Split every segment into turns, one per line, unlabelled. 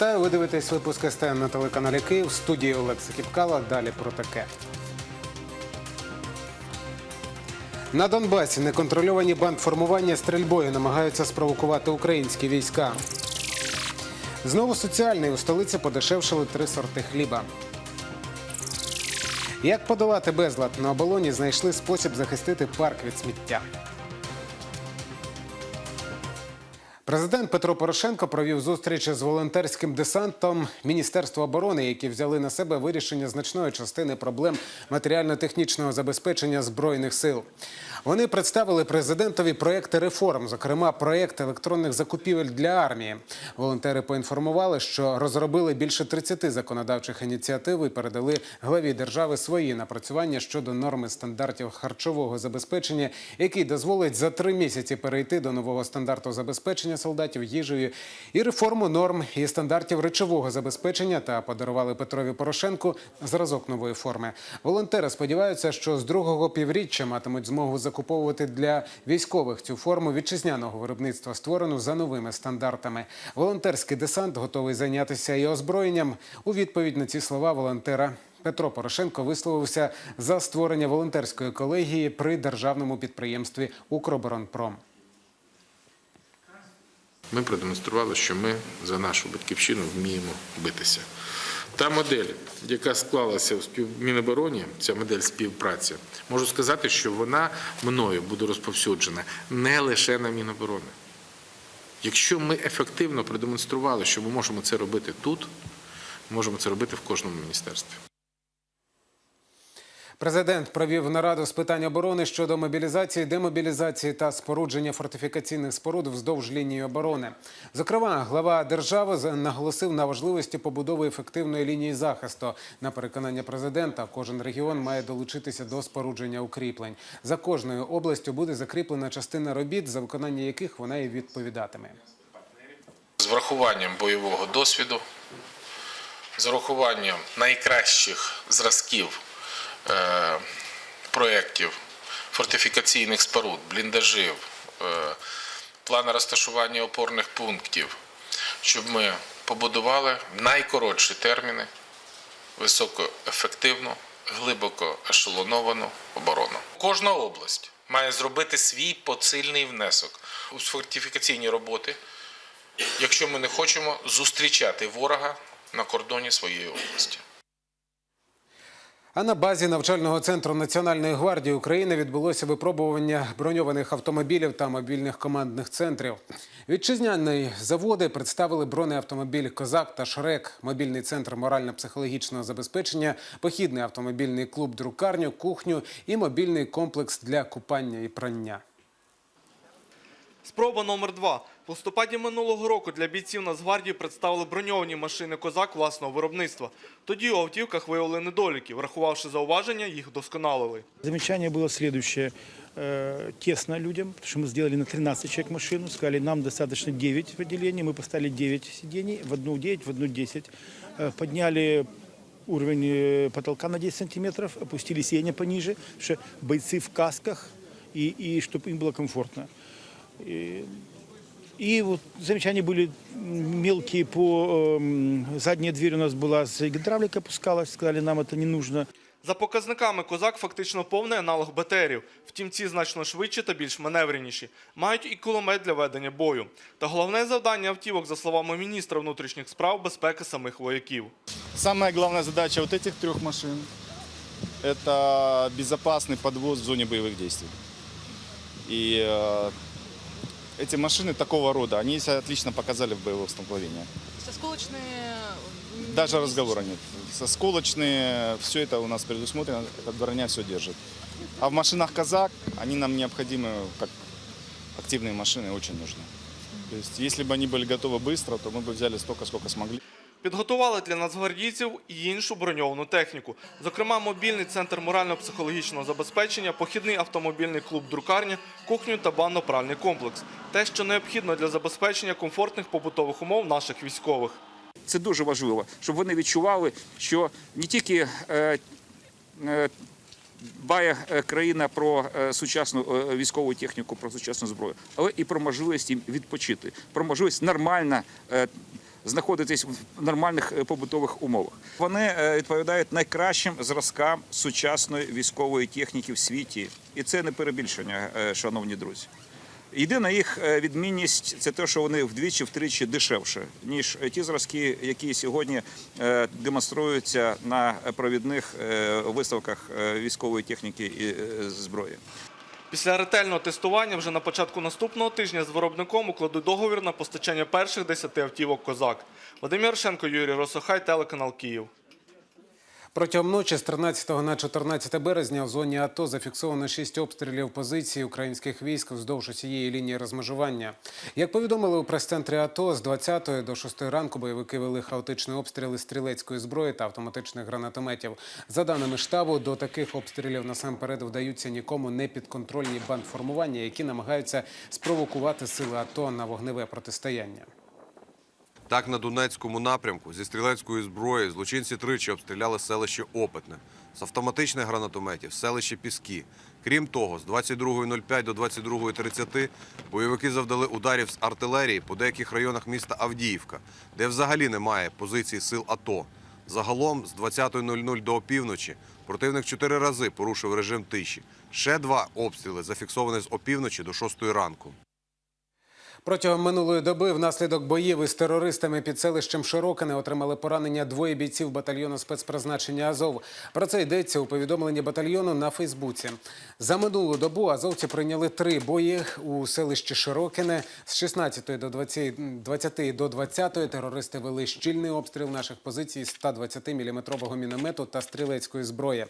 Вітаю, ви дивитесь випуск СТН на телеканалі Київ. В студії Олекса Кіпкала. Далі про таке. На Донбасі неконтрольовані бандформування стрільбою намагаються спровокувати українські війська. Знову соціальний у столиці подешевшили три сорти хліба. Як подолати безлад на оболоні, знайшли спосіб захистити парк від сміття. Президент Петро Порошенко провів зустріч з волонтерським десантом Міністерства оборони, які взяли на себе вирішення значної частини проблем матеріально-технічного забезпечення збройних сил. Вони представили президентові проекти реформ, зокрема проект електронних закупівель для армії. Волонтери поінформували, що розробили більше 30 законодавчих ініціатив і передали главі держави свої напрацювання щодо норми стандартів харчового забезпечення, який дозволить за три місяці перейти до нового стандарту забезпечення солдатів їжею і реформу норм і стандартів речового забезпечення та подарували Петрові Порошенку зразок нової форми. Волонтери сподіваються, що з другого півріччя матимуть змогу закуповувати для військових цю форму вітчизняного виробництва, створену за новими стандартами. Волонтерський десант готовий зайнятися і озброєнням. У відповідь на ці слова волонтера. Петро Порошенко висловився за створення волонтерської колегії при державному підприємстві Укроборонпром.
Ми продемонстрували, що ми за нашу батьківщину вміємо битися. Та модель, яка склалася в співмінобороні, ця модель співпраці, можу сказати, що вона мною буде розповсюджена не лише на Міноборони. Якщо ми ефективно продемонстрували, що ми можемо це робити тут, ми можемо це робити в кожному міністерстві.
Президент провів нараду з питань оборони щодо мобілізації, демобілізації та спорудження фортифікаційних споруд вздовж лінії оборони. Зокрема, глава держави наголосив на важливості побудови ефективної лінії захисту. На переконання президента, кожен регіон має долучитися до спорудження укріплень. За кожною областю буде закріплена частина робіт, за виконання яких вона і відповідатиме.
З врахуванням бойового досвіду, з врахуванням найкращих зразків проєктів фортифікаційних споруд, бліндажів, е, плану розташування опорних пунктів, щоб ми побудували найкоротші терміни високоефективну, глибоко ешелоновану оборону. Кожна область має зробити свій посильний внесок у фортифікаційні роботи, якщо ми не хочемо зустрічати ворога на кордоні своєї області.
А на базі навчального центру Національної гвардії України відбулося випробування броньованих автомобілів та мобільних командних центрів. Вітчизняні заводи представили бронеавтомобіль Козак та Шрек, мобільний центр морально-психологічного забезпечення, похідний автомобільний клуб друкарню, кухню і мобільний комплекс для купання і прання.
Спроба номер два. В листопаді минулого року для бійців Нацгвардії представили броньовані машини «Козак» власного виробництва. Тоді у автівках виявили недоліки. Врахувавши зауваження, їх вдосконалили.
Замечание было следующее. Э, Тесно людям, потому что мы сделали на 13 человек машину. Сказали, нам достаточно 9 в отделении. Мы поставили 9 сидений, в одну 9, в одну 10. Э, Подняли уровень э, потолка на 10 сантиметров, опустили сиденья пониже, потому что бойцы в касках, и, и чтобы им было комфортно. И, и вот замечания были мелкие по... эм, задняя дверь у нас была, с гидравлика опускалась, сказали, нам это не нужно.
За показниками «Козак» фактично повний аналог БТРів. Втім, ці значно швидші та більш маневреніші. Мають і кулемет для ведення бою. Та головне завдання автівок, за словами міністра внутрішніх справ, безпеки самих вояків.
Самая главная задача вот этих трех машин – это безопасный подвоз в зоне боевых действий. И э, эти машины такого рода, они себя отлично показали в боевых столкновениях.
Осколочные... м,
Даже разговора нет. Сосколочные, все это у нас предусмотрено, эта броня все держит. А в машинах «Казак» они нам необходимы, как активные машины, очень нужны. То есть, если бы они были готовы быстро, то мы бы взяли столько, сколько смогли.
Підготували для нацгвардійців і іншу броньовану техніку. Зокрема, мобільний центр морально-психологічного забезпечення, похідний автомобільний клуб друкарня, кухню та банно-пральний комплекс. Те, що необхідно для забезпечення комфортних побутових умов наших військових.
Це дуже важливо, щоб вони відчували, що не тільки е, е, дбає е, країна про сучасну військову техніку, про сучасну зброю, але і про можливість їм відпочити, про можливість нормально знаходитись в нормальних е, побутових умовах. Вони е, відповідають найкращим зразкам сучасної військової техніки в світі, і це не перебільшення, е, шановні друзі. Єдина їх відмінність це те, що вони вдвічі-втричі дешевше, ніж ті зразки, які сьогодні демонструються на провідних виставках військової техніки і зброї.
Після ретельного тестування вже на початку наступного тижня з виробником укладуть договір на постачання перших 10 автівок «Козак». Вадим Ярошенко, Юрій Росохай, телеканал Київ.
Протягом ночі з 13 на 14 березня в зоні АТО зафіксовано шість обстрілів позицій українських військ вздовж усієї лінії розмежування. Як повідомили у прес-центрі АТО, з 20 до 6 ранку бойовики вели хаотичні обстріли стрілецької зброї та автоматичних гранатометів. За даними штабу, до таких обстрілів насамперед вдаються нікому не підконтрольні бандформування, які намагаються спровокувати сили АТО на вогневе протистояння.
Так, на Донецькому напрямку зі стрілецької зброї злочинці тричі обстріляли селище Опитне, з автоматичних гранатометів селище Піски. Крім того, з 22.05 до 22.30 бойовики завдали ударів з артилерії по деяких районах міста Авдіївка, де взагалі немає позицій сил АТО. Загалом з 20.00 до опівночі противник чотири рази порушив режим тиші. Ще два обстріли зафіксовані з опівночі до 6 ранку.
Протягом минулої доби внаслідок боїв із терористами під селищем Широкине отримали поранення двоє бійців батальйону спецпризначення Азов. Про це йдеться у повідомленні батальйону на Фейсбуці. За минулу добу азовці прийняли три бої у селищі Широкине. З 16 до 20, 20 до 20 терористи вели щільний обстріл наших позицій з 120-мм міномету та стрілецької зброї.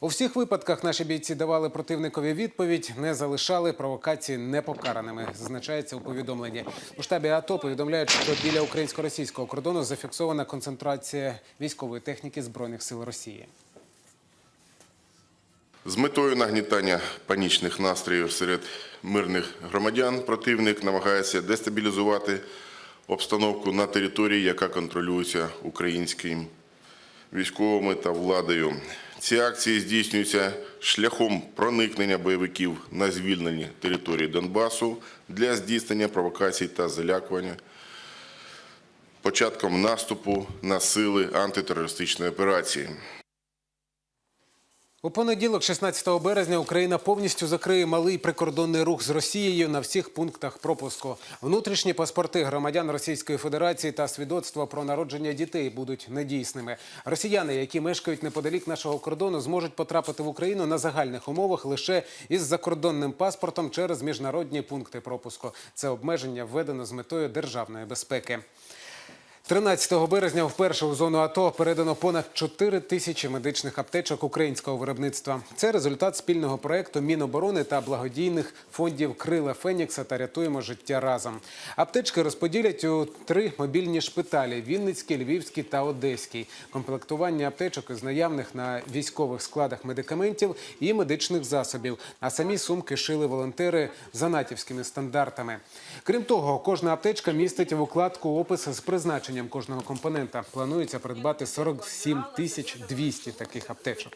У всіх випадках наші бійці давали противникові відповідь, не залишали провокації непокараними. Зазначається у повідомленні. У штабі АТО повідомляють, що біля українсько-російського кордону зафіксована концентрація військової техніки збройних сил Росії.
З метою нагнітання панічних настроїв серед мирних громадян противник намагається дестабілізувати обстановку на території, яка контролюється українським військовими та владою. Ці акції здійснюються шляхом проникнення бойовиків на звільнені території Донбасу для здійснення провокацій та залякування початком наступу на сили антитерористичної операції.
У понеділок, 16 березня, Україна повністю закриє малий прикордонний рух з Росією на всіх пунктах пропуску. Внутрішні паспорти громадян Російської Федерації та свідоцтва про народження дітей будуть недійсними. Росіяни, які мешкають неподалік нашого кордону, зможуть потрапити в Україну на загальних умовах лише із закордонним паспортом через міжнародні пункти пропуску. Це обмеження введено з метою державної безпеки. 13 березня вперше у зону АТО передано понад 4 тисячі медичних аптечок українського виробництва. Це результат спільного проекту Міноборони та благодійних фондів Крила Фенікса та рятуємо життя разом. Аптечки розподілять у три мобільні шпиталі: Вінницький, Львівський та Одеський. Комплектування аптечок із наявних на військових складах медикаментів і медичних засобів. А самі сумки шили волонтери за натівськими стандартами. Крім того, кожна аптечка містить в укладку опис з призначенням кожного компонента. Планується придбати 47 тисяч 200 таких аптечок.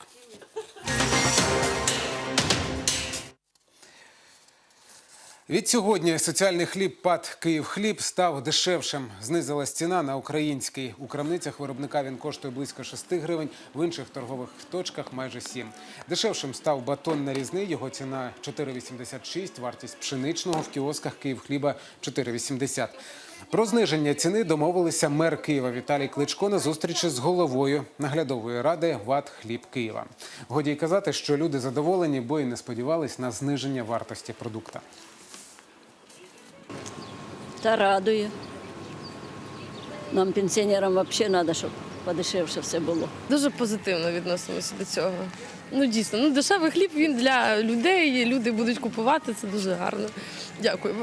Від сьогодні соціальний хліб ПАД «Київхліб» став дешевшим. Знизилась ціна на український. У крамницях виробника він коштує близько 6 гривень, в інших торгових точках майже 7. Дешевшим став батон нарізний, його ціна 4,86, вартість пшеничного в кіосках «Київхліба» 4,80. Про зниження ціни домовилися мер Києва Віталій Кличко на зустрічі з головою наглядової ради ВАД «Хліб Києва». Годі й казати, що люди задоволені, бо й не сподівались на зниження вартості продукта.
Та радує. Нам, пенсіонерам, взагалі треба, щоб подешевше все було.
Дуже позитивно відносимося до цього. Ну дійсно, ну дешевий хліб він для людей. Люди будуть купувати. Це дуже гарно. Дякую.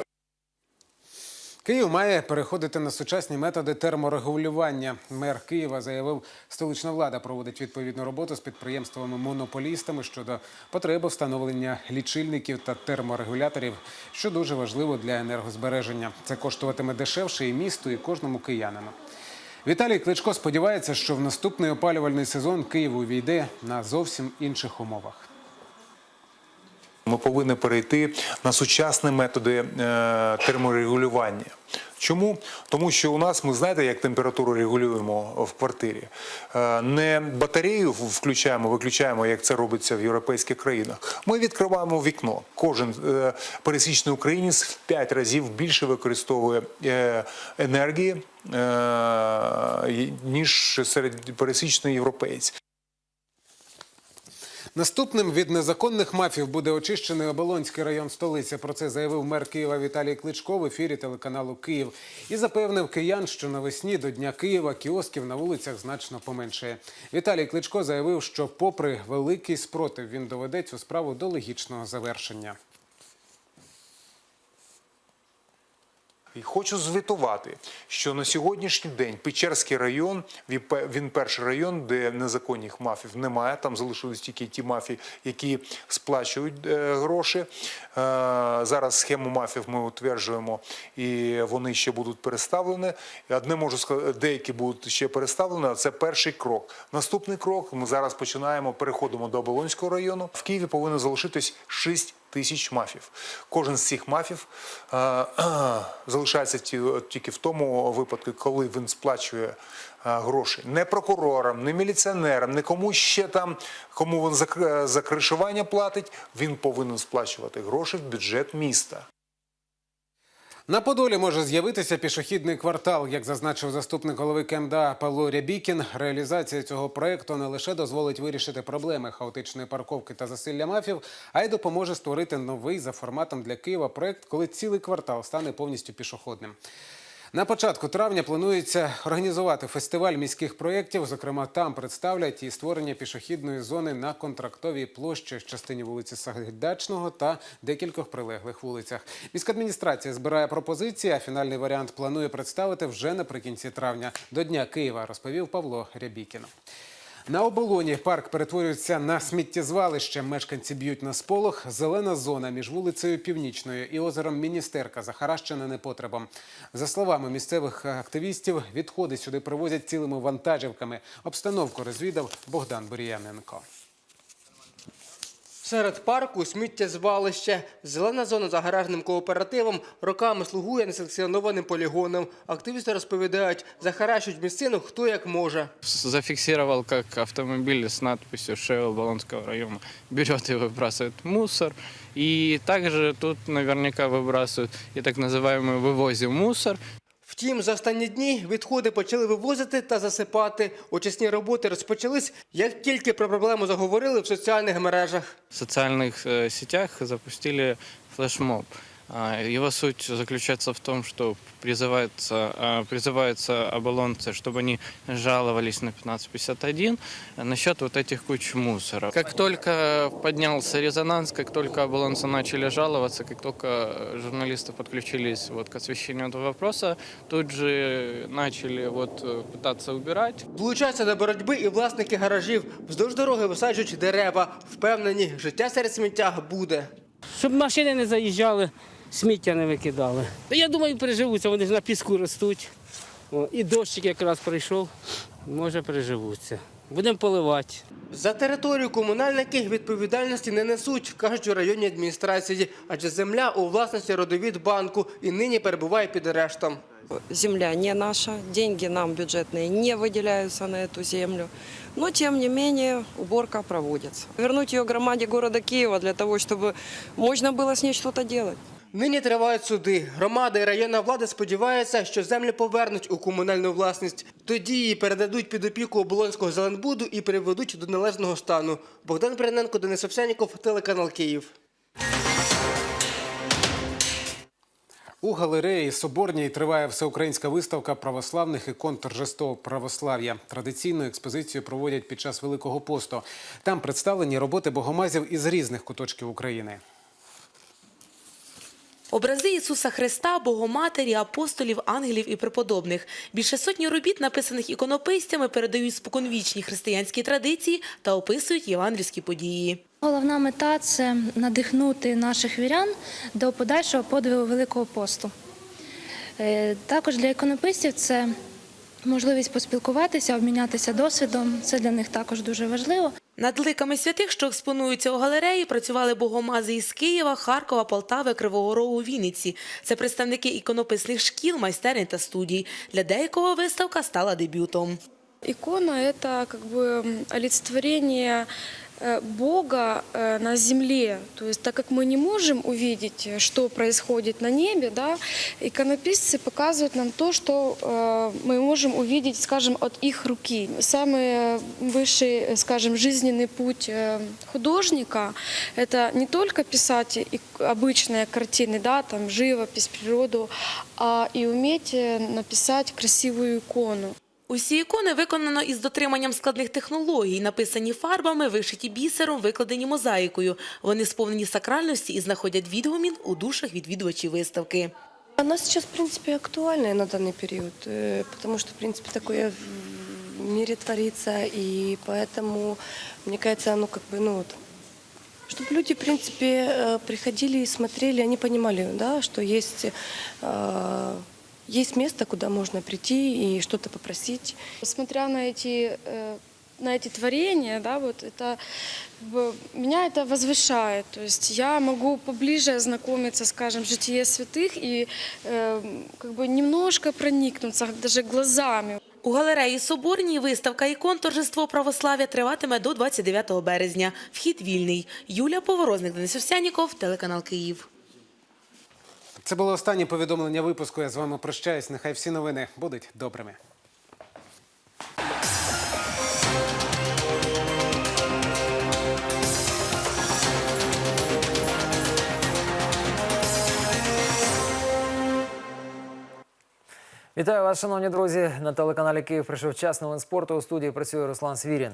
Київ має переходити на сучасні методи терморегулювання. Мер Києва заявив, столична влада проводить відповідну роботу з підприємствами-монополістами щодо потреби встановлення лічильників та терморегуляторів, що дуже важливо для енергозбереження. Це коштуватиме дешевше і місту, і кожному киянину. Віталій Кличко сподівається, що в наступний опалювальний сезон Київ увійде на зовсім інших умовах.
Ми повинні перейти на сучасні методи е, терморегулювання. Чому? Тому що у нас ми знаєте, як температуру регулюємо в квартирі. Е, Не батарею включаємо, виключаємо, як це робиться в європейських країнах. Ми відкриваємо вікно. Кожен е, пересічний українець в 5 разів більше використовує енергії, ніж серед пересічний європейць.
Наступним від незаконних мафів буде очищений Оболонський район столиці. Про це заявив мер Києва Віталій Кличко в ефірі телеканалу Київ і запевнив киян, що навесні до Дня Києва кіосків на вулицях значно поменшає. Віталій Кличко заявив, що, попри великий спротив, він доведе цю справу до логічного завершення.
І хочу звітувати, що на сьогоднішній день Печерський район він перший район, де незаконних мафів немає. Там залишились тільки ті мафії, які сплачують е, гроші. Е, зараз схему мафів ми утверджуємо, і вони ще будуть переставлені. Одне можу сказати, деякі будуть ще переставлені. а Це перший крок. Наступний крок ми зараз починаємо, переходимо до Оболонського району. В Києві повинно залишитись 6 тисяч мафів. Кожен з цих мафів е, е, залишається ті- тільки в тому випадку, коли він сплачує е, гроші не прокурорам, не міліціонерам, не кому ще там, кому він за, за кришування платить. Він повинен сплачувати гроші в бюджет міста.
На Подолі може з'явитися пішохідний квартал, як зазначив заступник голови КМДА Павло Рябікін. Реалізація цього проекту не лише дозволить вирішити проблеми хаотичної парковки та засилля мафів, а й допоможе створити новий за форматом для Києва проект, коли цілий квартал стане повністю пішохідним. На початку травня планується організувати фестиваль міських проєктів. Зокрема, там представлять і створення пішохідної зони на контрактовій площі в частині вулиці Сагайдачного та декількох прилеглих вулицях. Міськадміністрація збирає пропозиції, а фінальний варіант планує представити вже наприкінці травня до Дня Києва, розповів Павло Рябікін. На оболоні парк перетворюється на сміттєзвалище. Мешканці б'ють на сполох. Зелена зона між вулицею Північною і озером Міністерка захаращена непотребом. За словами місцевих активістів, відходи сюди привозять цілими вантажівками. Обстановку розвідав Богдан Бур'яненко.
Серед парку сміттєзвалище. Зелена зона за гаражним кооперативом роками слугує несанкціонованим полігоном. Активісти розповідають, захаращують місцину хто як може.
зафиксировал, как автомобиль с надписью «ШЭО Болонского района» берет и выбрасывает мусор. И также тут наверняка выбрасывают и так называемый «вывозим мусор».
Втім, за останні дні відходи почали вивозити та засипати. Очисні роботи розпочались, як тільки про проблему заговорили в соціальних мережах.
В соціальних э, сетях запустили флешмоб. А, Его суть заключается в том, что призывается, а, призываются оболонцы, чтобы они жаловались на 1551 насчет вот этих куч мусора. Как только поднялся резонанс, как только оболонцы начали жаловаться, как только э, журналисты подключились вот к освещению этого вопроса, тут же начали вот э, пытаться убирать.
Долучаються до боротьби і власники гаражів. Вздовж дороги висаджують дерева. Впевнені, життя серед сміття буде.
Щоб машини не заїжджали, сміття не викидали. Та я думаю, переживуться, вони ж на піску ростуть. О, і дощик якраз прийшов, може переживуться. Будемо поливати.
За територію комунальники відповідальності не несуть, кажуть у районній адміністрації, адже земля у власності родовід банку і нині перебуває під арештом.
Земля не наша, деньги нам бюджетные не выделяются на эту землю. Но, тем не менее, уборка проводится. Вернуть ее громаде города Киева для того, чтобы можно было с ней что-то делать.
Нині тривають суди. Громада і районна влада сподіваються, що землю повернуть у комунальну власність. Тоді її передадуть під опіку Оболонського Зеленбуду і приведуть до належного стану. Богдан Перененко, Денис Овсяніков, телеканал Київ.
У галереї Соборній триває всеукраїнська виставка православних ікон торжества православ'я. Традиційну експозицію проводять під час Великого посту. Там представлені роботи богомазів із різних куточків України.
Образи Ісуса Христа, Богоматері, апостолів, ангелів і преподобних. Більше сотні робіт, написаних іконописцями, передають споконвічні християнські традиції та описують євангельські події.
Головна мета це надихнути наших вірян до подальшого подвигу Великого посту. Е, Також для іконописців це можливість поспілкуватися, обмінятися досвідом. Це для них також дуже важливо.
Над ликами святих, що експонуються у галереї, працювали богомази із Києва, Харкова, Полтави, Кривого Рогу, Вінниці. Це представники іконописних шкіл, майстерень та студій. Для деякого виставка стала дебютом.
Икона – это как бы м, олицетворение э, Бога э, на земле. То есть так как мы не можем увидеть, э, что происходит на небе, да, иконописцы показывают нам то, что э, мы можем увидеть, скажем, от их руки. Самый высший, э, скажем, жизненный путь э, художника – это не только писать и- обычные картины, да, там, живопись, природу, а и уметь э, написать красивую икону.
Усі ікони виконано із дотриманням складних технологій, написані фарбами, вишиті бісером, викладені мозаїкою. Вони сповнені сакральності і знаходять відгомін у душах відвідувачів виставки.
Она сейчас, в принципе, актуальная на данный период, э, потому что, в принципе, такое в мире творится, и поэтому, мне кажется, оно как бы, ну вот, чтобы люди, в принципе, э, приходили и смотрели, они понимали, да, что есть, э, есть место, куда можно прийти и что-то попросить.
Смотря на эти, э, на эти творения, да, вот это как бы, меня это возвышает. То есть я могу поближе ознакомиться, скажем, с житие святых и э, как бы немножко проникнуться даже глазами.
У галереї Соборній виставка ікон Торжество православ'я триватиме до 29 березня. Вхід вільний. Юлія Поворозник, Денис Овсяніков, телеканал Київ.
Це було останнє повідомлення випуску. Я з вами прощаюсь. Нехай всі новини будуть добрими.
Вітаю вас, шановні друзі. На телеканалі Київ прийшов час новин спорту. У студії працює Руслан Свірін.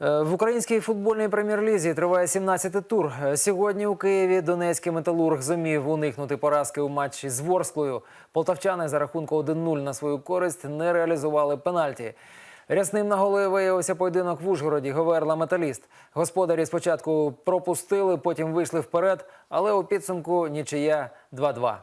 Е, В українській футбольній прем'єр-лізі триває 17-й тур. Е, Сьогодні у Києві Донецький металург зумів уникнути поразки у матчі з Ворсклою. Полтавчани за рахунку 1-0 на свою користь не реалізували пенальті. Рясним на голи виявився поєдинок в Ужгороді. Говерла металіст. Господарі спочатку пропустили, потім вийшли вперед, але у підсумку нічия 2-2.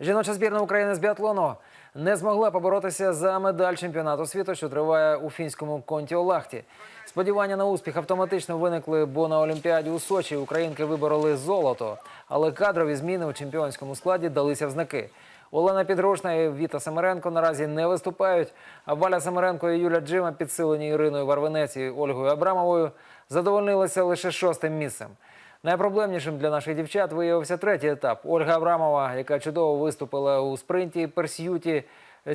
Жіноча збірна України з біатлону не змогла поборотися за медаль чемпіонату світу, що триває у фінському конті Олахті. Сподівання на успіх автоматично виникли, бо на Олімпіаді у Сочі українки вибороли золото, але кадрові зміни у чемпіонському складі далися в знаки. Олена Підрушна і Віта Самаренко наразі не виступають. А Валя Самаренко і Юля Джима, підсилені Іриною Варвинець і Ольгою Абрамовою, задовольнилися лише шостим місцем. Найпроблемнішим для наших дівчат виявився третій етап. Ольга Абрамова, яка чудово виступила у спринті перс'юті,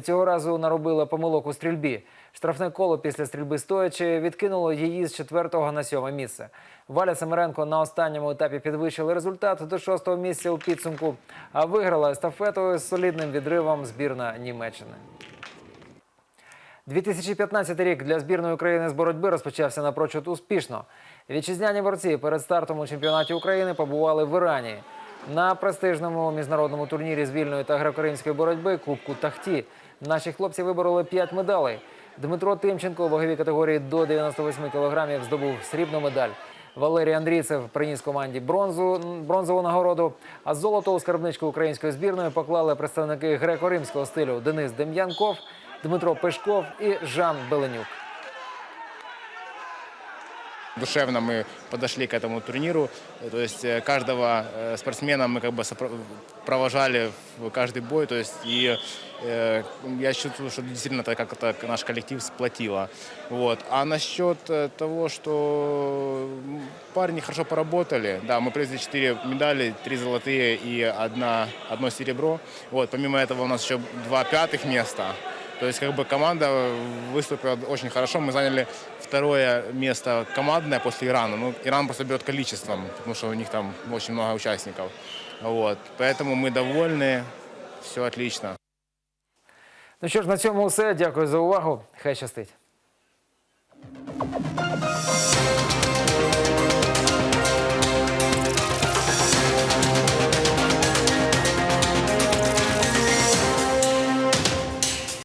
цього разу наробила помилок у стрільбі. Штрафне коло після стрільби стоячи відкинуло її з четвертого на сьоме місце. Валя Семеренко на останньому етапі підвищила результат до шостого місця у підсумку, а виграла естафетою з солідним відривом збірна Німеччини. 2015 рік для збірної України з боротьби розпочався напрочуд успішно. Вітчизняні борці перед стартом у чемпіонаті України побували в Ірані. На престижному міжнародному турнірі з вільної та греко-української боротьби Кубку Тахті наші хлопці вибороли 5 медалей. Дмитро Тимченко у ваговій категорії до 98 кілограмів здобув срібну медаль. Валерій Андрійцев приніс команді бронзу, бронзову нагороду. А золото у скарбничку української збірної поклали представники греко-римського стилю Денис Дем'янков, Дмитро Пешков і Жан Беленюк.
Душевно мы подошли к этому турниру. То есть э, каждого э, спортсмена мы как бы сопро- провожали в каждый бой. То есть и э, я чувствую, что действительно это как это наш коллектив сплотило. Вот. А насчет э, того, что м, парни хорошо поработали, да, мы привезли 4 медали, 3 золотые и одна, одно серебро. Вот. Помимо этого у нас еще два пятых места. То есть как бы команда выступила очень хорошо. Мы заняли второе место командное после Ирана. Ну, Иран просто берет количеством, потому что у них там очень много участников. Вот. Поэтому мы довольны, все отлично.
Ну что ж, на цьому все. Дякую за увагу. Хай щастить.